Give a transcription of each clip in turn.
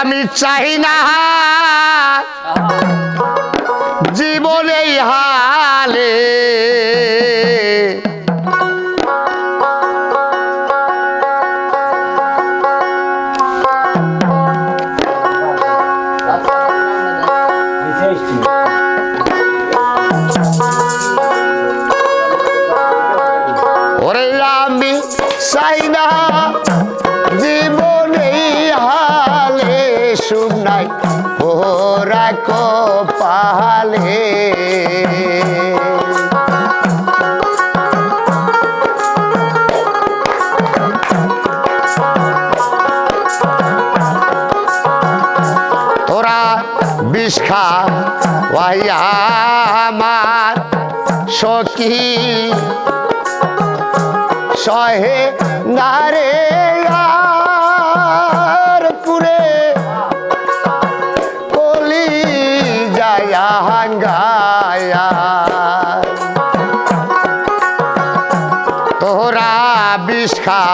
আমি চাই না। সুখ নাই ওরা কপালে তোরা বিষ খা ওয়াই আমার সখী। সহে নারে হাঙ্গায়া তোরা বিষ খা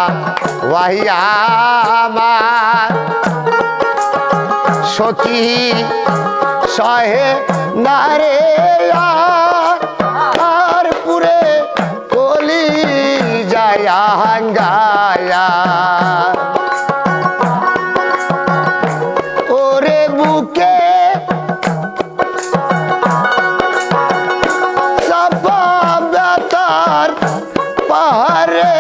ওয়াইয়া আমার। সখী সহে নারে পাহাড়ে।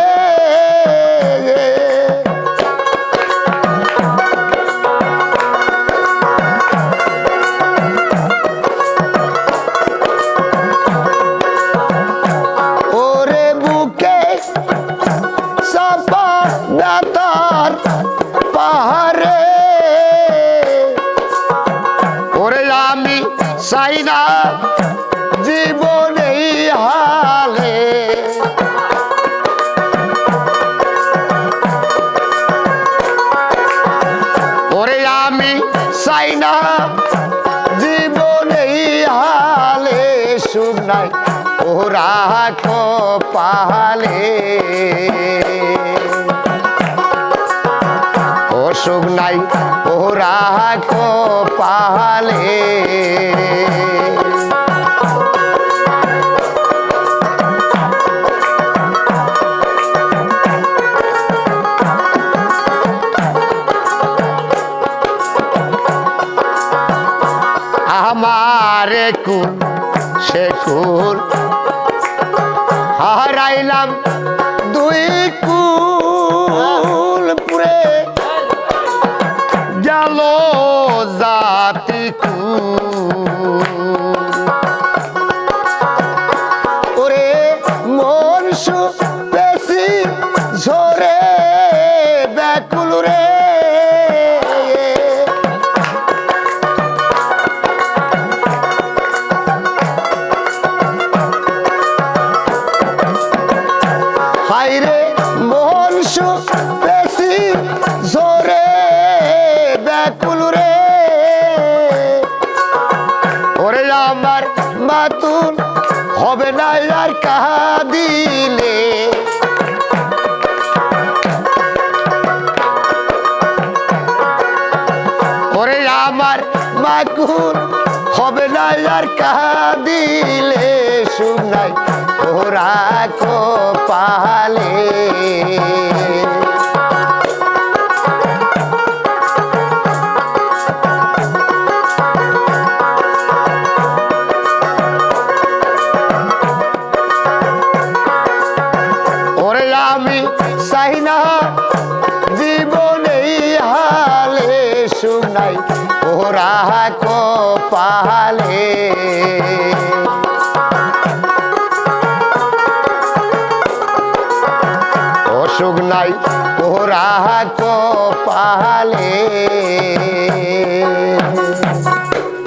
ওরে বুকে চাপা ব্যথার পাহাড়ে। ওরে আমি চাই না জীবনে চাই না। জীবনে হালে সুখ নাই ওরা কপালে অসুখ নাই ওরা কপালে আমারে কুল, সে কুল। হারাইলাম দুই কুল পুরে। গেল জাতি কুল। ওরে মন বেশি ঝরে ব্যাকুল রে। হাইরে মন বেশি ঝরে ব্যাকুল রে। ওরে আমার মাতুন হবে না আর কাহা দিলে ওরে আমার মাকুন হবে না আর কাঁদিলে দিলে শুনাই ওরা কপালে। হালে নাই। ওরা কপালে। অসুখ নাই ওরা কপালে।